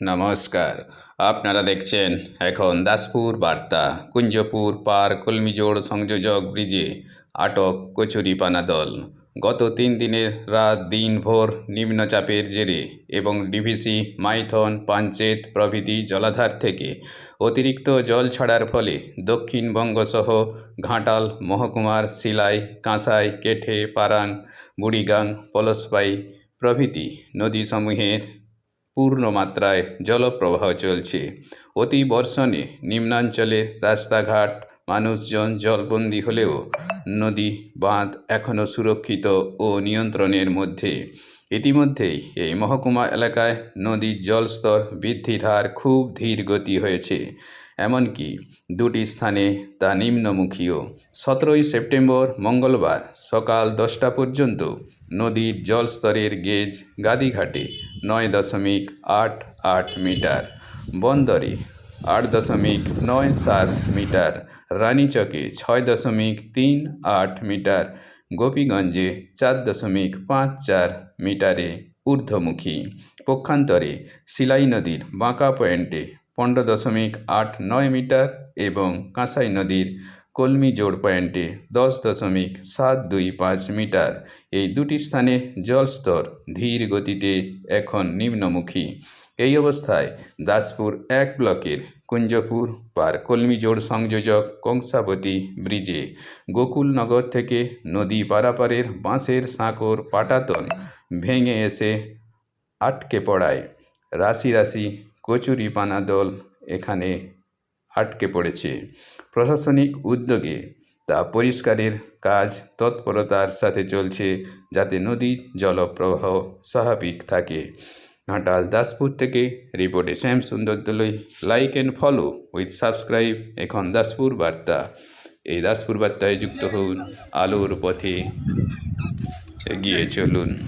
নমস্কার। আপনারা দেখছেন এখন দাসপুর বার্তা, কুঞ্জপুর পার কলমিজোড় সংযোজক ব্রিজে আটক কচুরিপানা দল। গত তিন দিনের রাত দিনভর নিম্নচাপের জেরে এবং ডিভিসি, মাইথন, পাঞ্চেত প্রভৃতি জলাধার থেকে অতিরিক্ত জল ছাড়ার ফলে দক্ষিণবঙ্গসহ ঘাটাল, মহকুমার শিলাই কাঁসাই, কেঠে, পারাং, বুড়িগাং পলসপাই প্রভৃতি নদীসমূহের পূর্ণ মাত্রায় জলপ্রবাহ চলছে। অতি বর্ষণে নিম্নাঞ্চলের রাস্তাঘাট, মানুষজন জলবন্দী হলেও নদী, বাঁধ এখনও সুরক্ষিত ও নিয়ন্ত্রণের মধ্যে। ইতিমধ্যেই এই মহকুমা এলাকায় নদীর জলস্তর বৃদ্ধির হার খুব ধীর গতি হয়েছে। এমনকি দুটি স্থানে তা নিম্নমুখীও। সতেরোই সেপ্টেম্বর, মঙ্গলবার সকাল দশটা পর্যন্ত নদীর জলস্তরের গেজ গাদিঘাটে নয় দশমিক আট আট মিটার, বন্দরে আট দশমিক নয় সাত মিটার, রানীচকে ছয় দশমিক তিন আট মিটার, গোপীগঞ্জে চার দশমিক পাঁচ চার মিটারে ঊর্ধ্বমুখী, পক্ষান্তরে শিলাই নদীর বাঁকা পয়েন্টে পনেরো দশমিক আট নয় মিটার এবং কাঁসাই নদীর কলমি জোড় পয়েন্টে দশ দশমিক সাত দুই পাঁচ মিটার। এই দুটি স্থানে জলস্তর ধীর গতিতে এখন নিম্নমুখী। এই অবস্থায় দাসপুর এক ব্লকের কুঞ্জপুর পার কলমিজোড় সংযোজক কংসাবতী ব্রিজে গোকুলনগর থেকে নদী পারাপারের বাঁশের সাঁকোর পাটাতন ভেঙে এসে আটকে পড়ায়। রাশি রাশি কচুরিপানা দল এখানে আটকে পড়েছে। প্রশাসনিক উদ্যোগে তা পরিষ্কারের কাজ তৎপরতার সাথে চলছে যাতে নদীর জলপ্রবাহ স্বাভাবিক থাকে। ঘাটাল দাসপুর থেকে রিপোর্টে শ্যাম সুন্দর দলই like and follow with subscribe এখন দাসপুর বার্তা। এই দাসপুর বার্তায় যুক্ত হন আলোর পথে। এগিয়ে চলুন।